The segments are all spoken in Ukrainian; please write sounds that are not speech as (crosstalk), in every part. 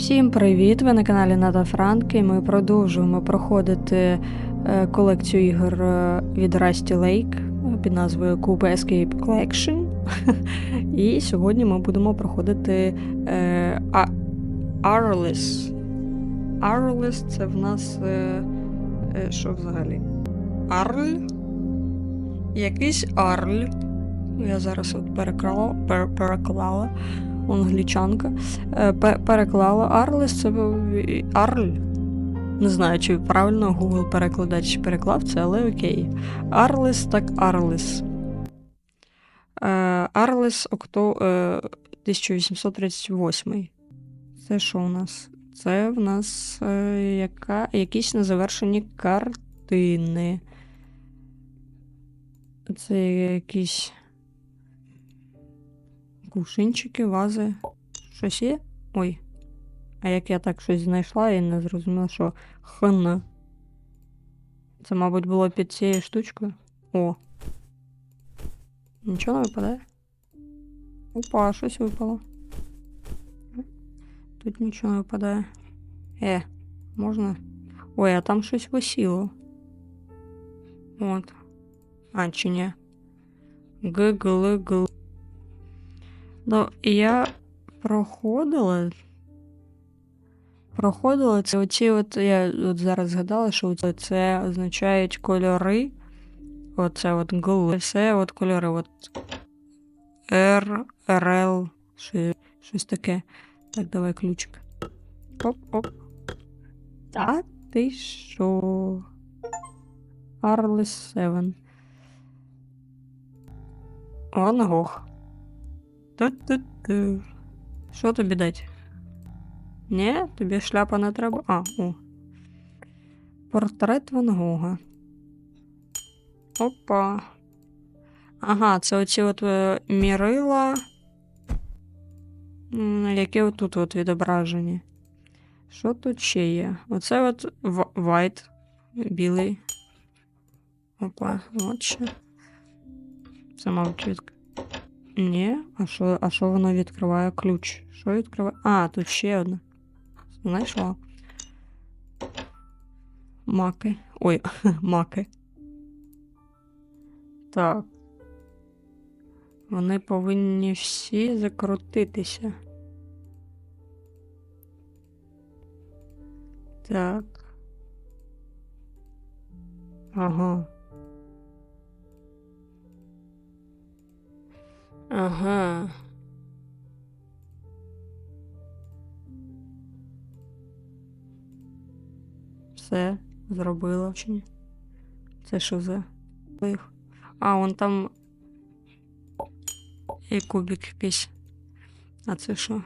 Всім привіт! Ви на каналі Ната Франки. і Ми продовжуємо проходити е, колекцію ігор е, від Rusty Lake е, під назвою Cube Escape Collection. (laughs) І сьогодні ми будемо проходити А- Arliss. Це в нас що взагалі? Арль? Якийсь Арль. Я зараз от переклала, пер, переклала англічанка. Е, переклала Арлес, це Арль. Не знаю, чи правильно Google перекладач переклав це, але окей. Арлес так Арлес. Е, Арлес окто, е, 1838. Це що у нас? Це в нас е, яка, якісь незавершені картини. Це якісь кувшинчики, вази. Щось є? Ой. А як я так щось знайшла і не зрозуміла, що хан. Це, мабуть, було під цією штучкою. О. Нічого не випадає? Опа, щось випало. Тут нічого не випадає. Е, можна? Ой, а там щось висіло. От. А, чи ні? Г-г-л-г. Ну, я проходила. Проходила це оці от я от зараз згадала, що це, це означають кольори. Оце от гл. Все от кольори. От R, RL, що- щось таке. Так, давай ключик. Оп-оп. Та ти що? Arles 7. Ван Гог. Ту-ту-ту. Що тобі дать? Ні, тобі шляпа не треба. А, о. Портрет Ван Гога. Опа. Ага, це оці от е, мірила, які отут от відображені. Що тут ще є? Оце от white, білий. Опа, от ще. Мабуть, від... Ні, а що, а що воно відкриває ключ? Що відкриває? А, тут ще одне. Знайшла. Маки. Ой, (laughs) маки. Так. Вони повинні всі закрутитися. Так. Ага. Ага. Все, зробила чи ні? Це що за? А, вон там і кубик якийсь. А це що?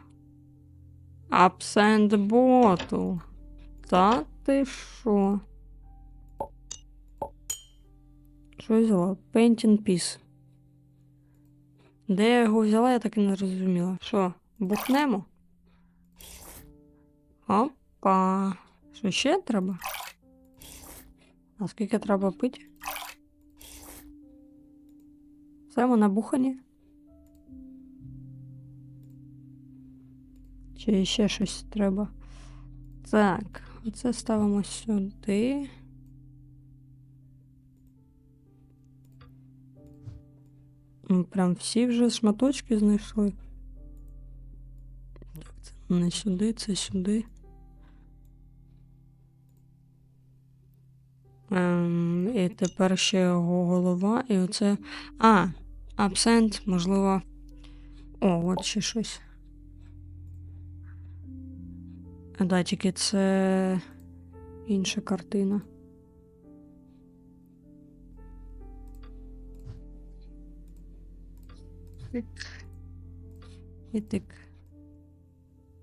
Absent bottle. Та ти що? Що взяла? Painting piece. Де я його взяла, я так і не зрозуміла. Що, бухнемо? Опа. Що ще треба? А скільки треба пити? Все ми набухані? Чи ще щось треба? Так, це ставимо сюди. Прям всі вже шматочки знайшли. Так, це не сюди, це сюди. Ем, і тепер ще його голова, і оце. А, абсент, можливо. О, от ще щось. Да, тільки це інша картина. Тик. І тик.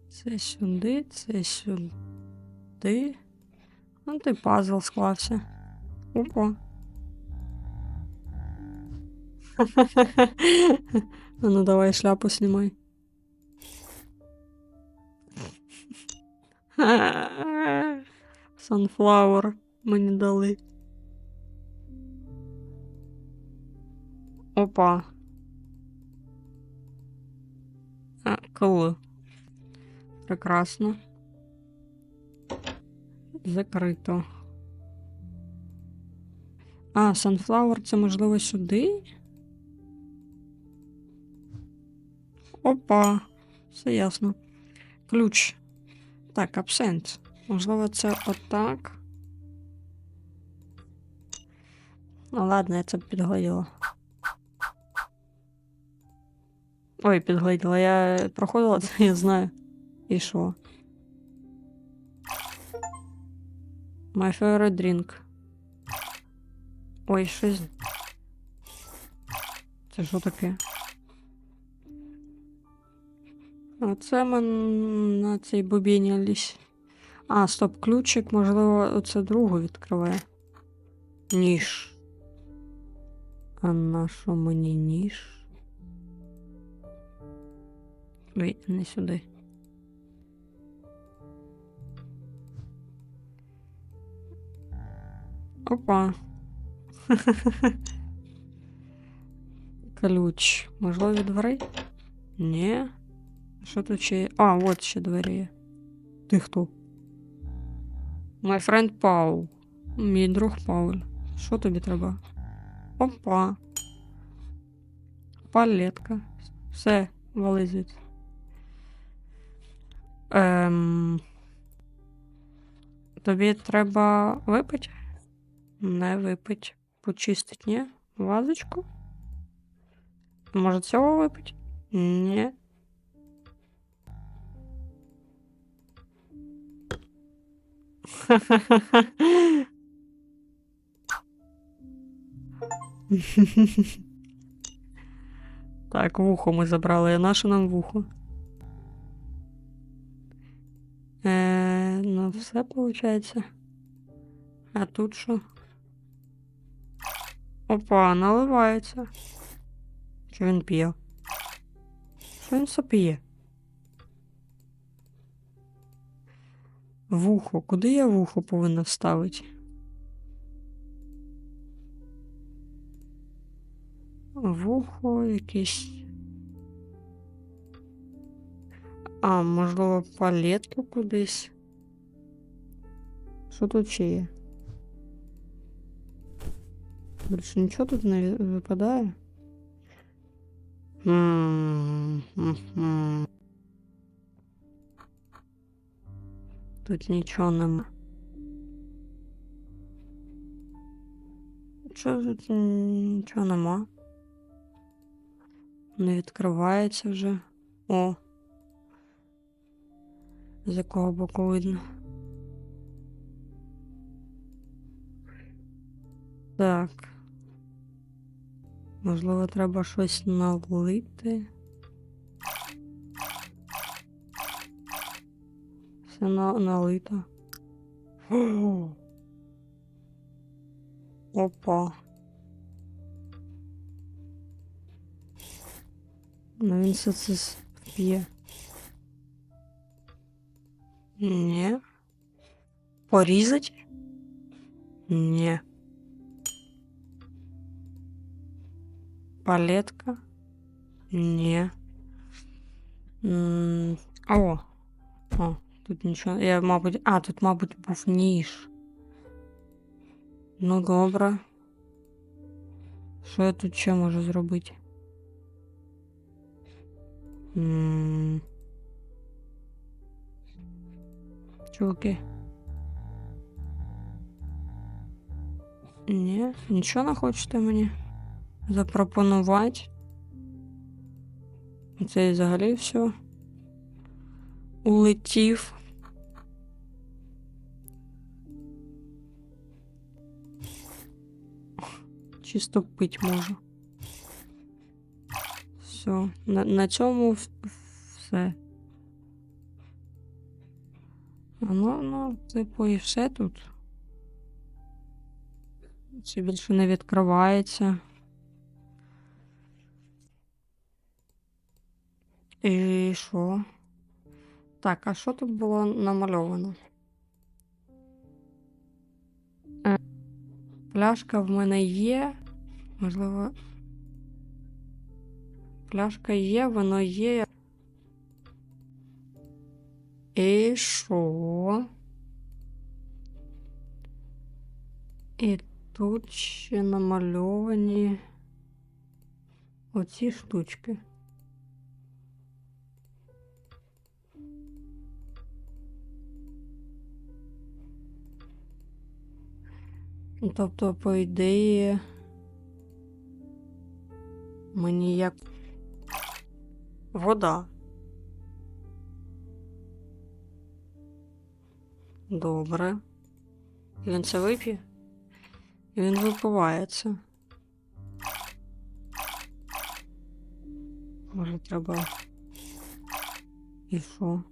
Це сюди, це сюди. Ну, ти пазл склався. Опа. А ну давай шляпу знімай. Sunflower мені дали. Опа. А. Прекрасно. Закрито. А, Sunflower це можливо сюди? Опа, все ясно. Ключ. Так, абсент. Можливо, це отак. Ну ладно, я це підгляділа. Ой, підгляділа. Я проходила це, я знаю. І що? My favorite drink. Ой, щось. Це що таке? А це ми на цій бобіні лізь. А, стоп, ключик, можливо, оце другу відкриває. Ніж. А на що мені ніж? Ой, не сюди. Опа. Ключ. Можливо, від? Ні. Що тут ще є? А, от ще двері є. Ти хто? My friend Паул. Мій друг Пауль. Що тобі треба? Опа. Палетка. Все, вали звідси. Ем... Тобі треба випити? Не випить. Почистить, ні? Вазочку? Може цього випить? Ні. (laughs) Так, вухо ми забрали, наше нам вухо. Ну, все виходить. А тут що? Опа, наливається. Що він п'є? Що він все п'є? Вухо. Куди я вухо повинна вставити? Вухо якесь. А, можливо, палетку кудись. Що тут ще є? Більше нічого тут не випадає? Тут нічого нема. Чого тут нічого нема? Не відкривається вже. О. З якого боку видно. Так. Можливо, треба щось налити. Все на налито. (gasps) Опа. Ну він все це п'є. Ні. Порізать? Ні. Палетка? Ні. М, О. О, тут нічого. Я, мабуть. А, тут, мабуть, був ніж. Ну, добре. Що я тут ще можу зробити? М. Чуваки. Ні, нічого не хочете мені Запропонувати. Це і взагалі все. Улетів. Чисто пить можу. Все. На, на цьому все. Ну, ну, типу, і все тут. Це більше не відкривається. І що? Так, а що тут було намальовано? Е, Пляшка в мене є. Можливо. Пляшка є, воно є. І що? І тут ще намальовані оці штучки. Тобто, по ідеї, мені як вода. Добре. Він це вип'є? Він випивається. Може, треба. І що?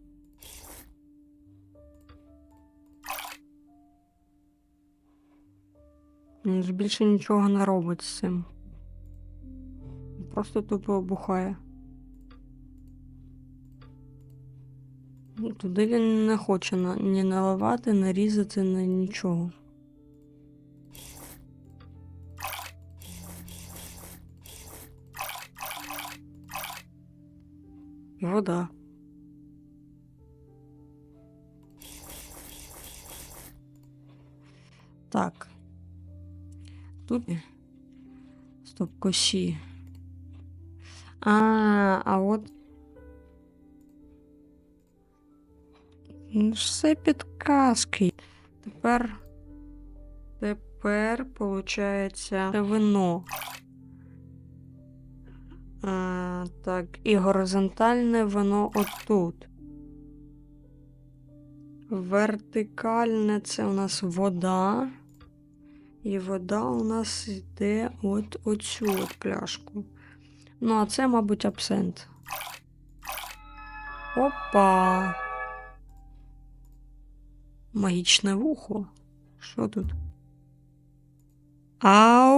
Більше нічого не робить з цим. Просто тупо обухає. Ну, Туди він не хоче ні наливати, ні різати, ні нічого. Вода. Так. Тут. Стоп, косі. А, а от. Ну, Все підказки. Тепер. Тепер, виходить, вино. А, так, і горизонтальне воно отут. Вертикальне це у нас вода. І вода у нас йде от оцю от пляшку. Ну, а це, мабуть, абсент. Опа. Магічне вухо. Що тут? Ау!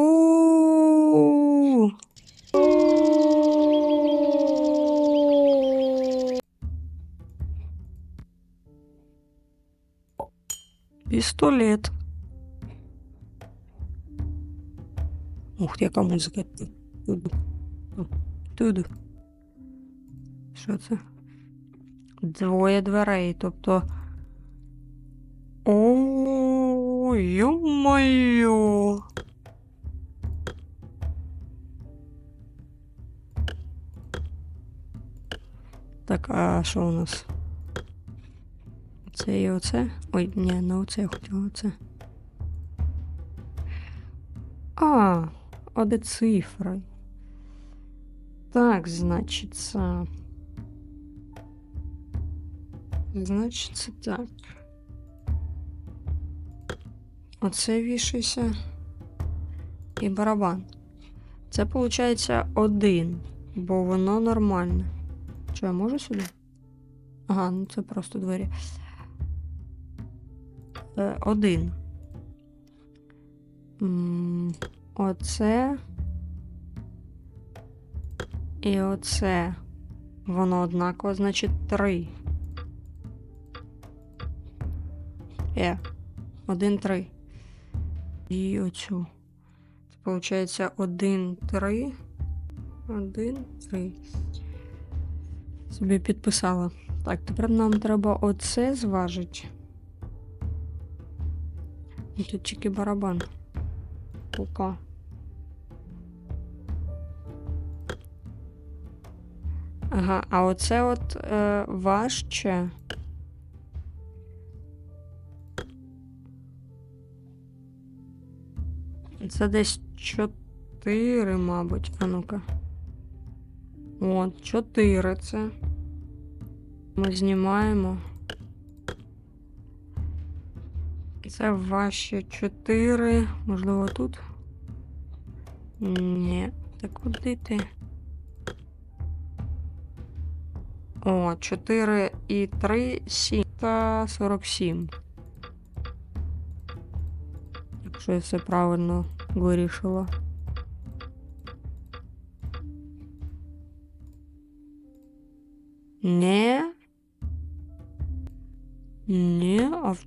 Пістолет. Ух, ти, яка музика. Туду. Що це? Двоє дверей, тобто. О, ё-моё! Так, а що у нас? Це і оце? Ой, ні, не оце я хотіла оце. А, де цифри? Так, значиться. Значиться так. Оце вішайся. І барабан. Це виходить один, бо воно нормальне. Що, я можу сюди? Ага, ну це просто двері. Е, один. М, Оце. І оце. Воно однаково, значить три. Е. Один, три. І оцю. Це виходить один, три. Один, три. Собі підписала. Так, тепер нам треба оце зважити. Тут тільки барабан. Пока. Ага, а оце от е, важче. Це десь 4, мабуть. А ну-ка. От, 4 це. Ми знімаємо. Це важче 4. Можливо, тут. Ні. Так куди ти? О, 4 і 3, 7 та 47. Якщо я все правильно вирішила. Не.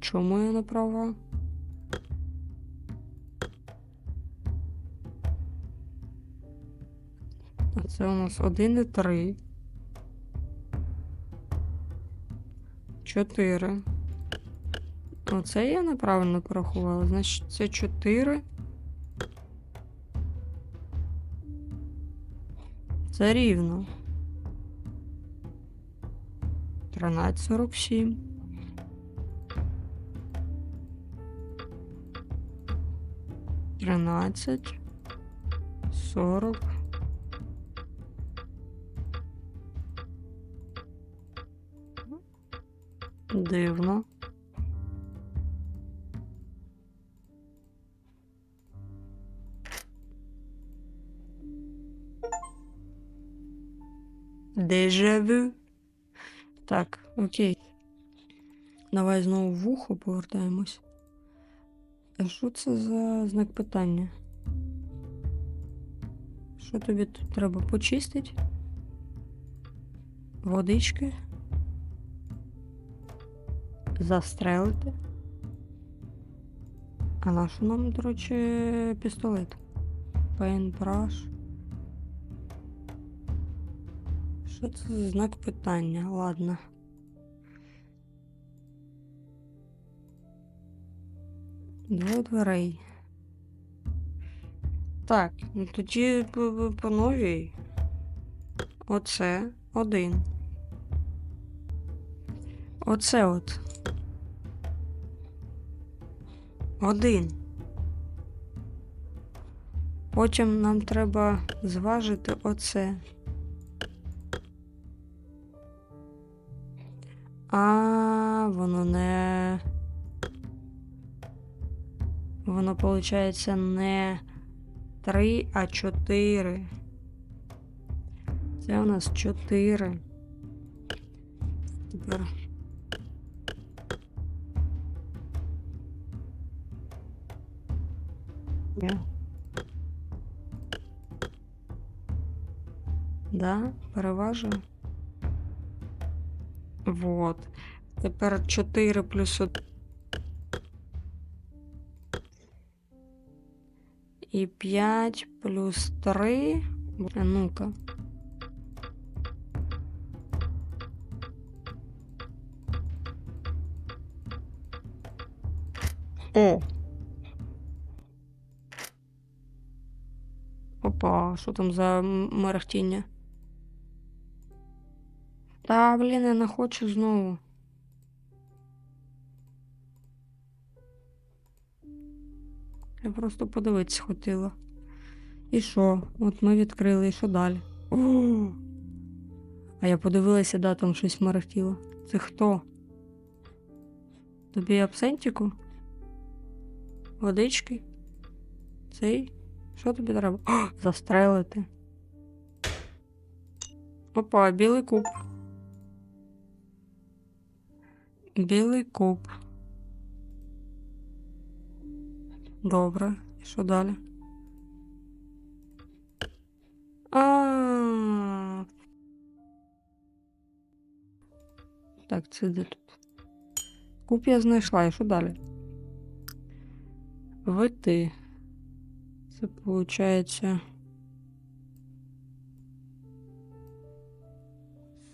Чому я не права? А це у нас 1 і 3. 4. Оце я неправильно порахувала. Значить, це 4. Це рівно. 13,47. Тринадцять. Сорок. Дивно. Дежавю. Так, окей. Давай знову в вухо повертаємось. А що це за знак питання? Що тобі тут треба почистити? Водички? Застрелити? А на що нам, до речі, пістолет? Пейнтбраш. Що це за знак питання? Ладно. Двох дверей. Так, ну тоді по новій. Оце один. Оце от. Один. Потім нам треба зважити оце. А, воно не. Воно, виходить, не 3, а 4. Це у нас 4. Тепер. Я. Да, переважую. Вот. Тепер 4 плюс 1. І 5 плюс 3. А ну-ка. О. Опа, що там за мерехтіння? Та, блін, я не хочу знову. Просто подивитися хотіла. І що? От ми відкрили, і що далі? А я подивилася, да, там щось мерехтіло. Це хто? Тобі абсентику? Водички? Цей? Що тобі треба? О, застрелити. Опа, білий куб. Білий куб. Добре. І що далі? А. Так, це де тут? Куб я знайшла, і що далі? Вити. Це виходить.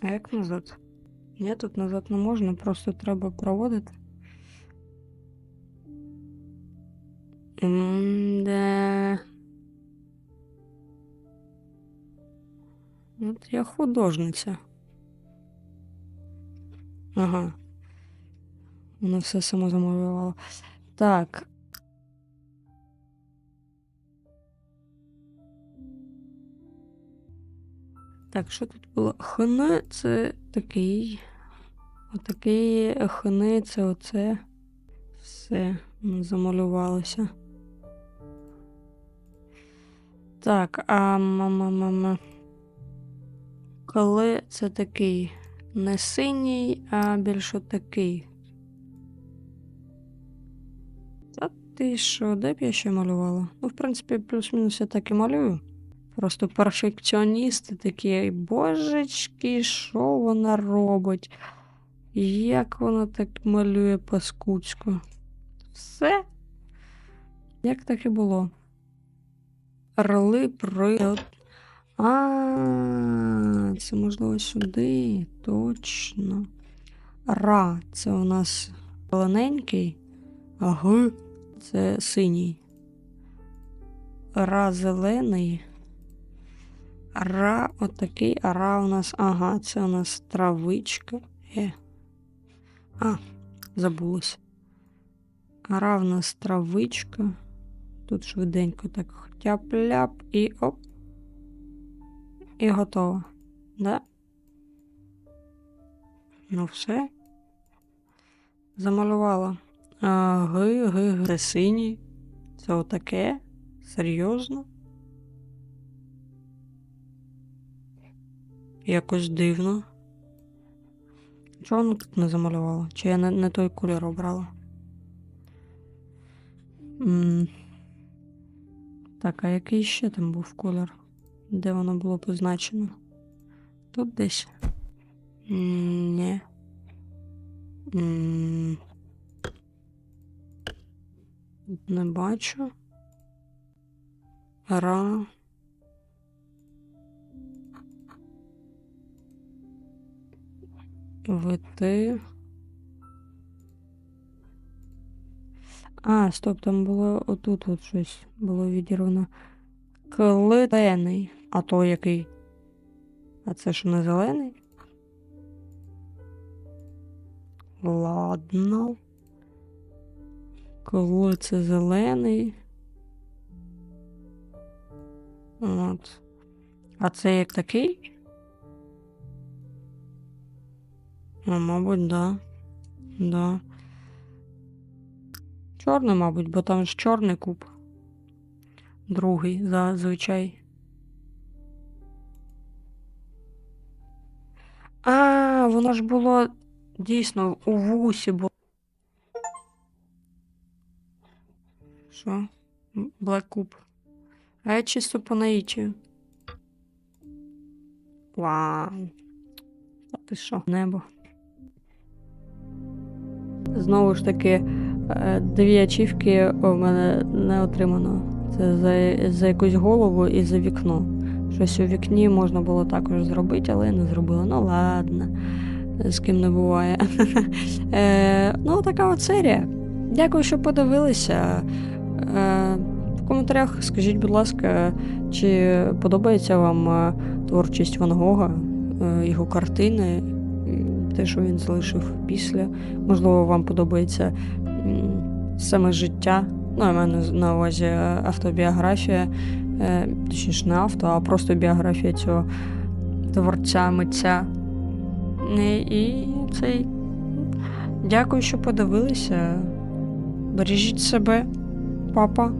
А як назад? Ні, тут назад не можна, просто треба проводити. М-да. От я художниця. Ага. Воно все само замалювало. Так. Так, що тут було? Хни це такий. Отакий хни це оце. Все замалювалося. Так, а мама. Коли це такий не синій, а більш такий. Та ти що, де б я ще малювала? Ну, в принципі, плюс-мінус я так і малюю. Просто перфекціоністи такі, божечки, що вона робить? Як вона так малює паскудську? Все. Як так і було. Орли при. А, це можливо сюди. Точно. Ра, це у нас Зелененький. Ага. Це синій. Ра зелений. Ра отакий, а ра у нас. Ага, це у нас травичка. Е. А, забулась. Ра в нас травичка. Тут швиденько так тяп-ляп і оп. І готово. Да? Ну все. Замалювала. А, ги, ги, ги. Це синій. Це отаке. Серйозно? Якось дивно. Чого воно тут не замалювало? Чи я не, не той кольор обрала? м Так, а який ще там був колір? Де воно було позначено? Тут десь? Ні. Не бачу. Ра. Вити. А, стоп, там було отут от щось було відірвано. Клетений. А то який? А це що не зелений? Ладно. Коли це зелений. От. А це як такий? Ну, мабуть, да. Да. Чорний, мабуть, бо там ж чорний куб. Другий зазвичай. А, воно ж було дійсно у вусі було. Що? Black куб. Чисто по наїчію. Вау. А ти що? Небо. Знову ж таки, дві ачівки у мене не отримано. Це за, за якусь голову і за вікно. Щось у вікні можна було також зробити, але я не зробила. Ну ладно, з ким не буває. (laughs) Е, Ну, така от серія. Дякую, що подивилися. Е, В коментарях скажіть, будь ласка, чи подобається вам е, творчість Ван Гога, е, його картини, те, що він залишив після. Можливо, вам подобається саме життя. Ну, я маю на увазі е, автобіографія, е, точніше, не авто, а просто біографія цього творця, митця. І, цей. Дякую, що подивилися. Бережіть себе, папа.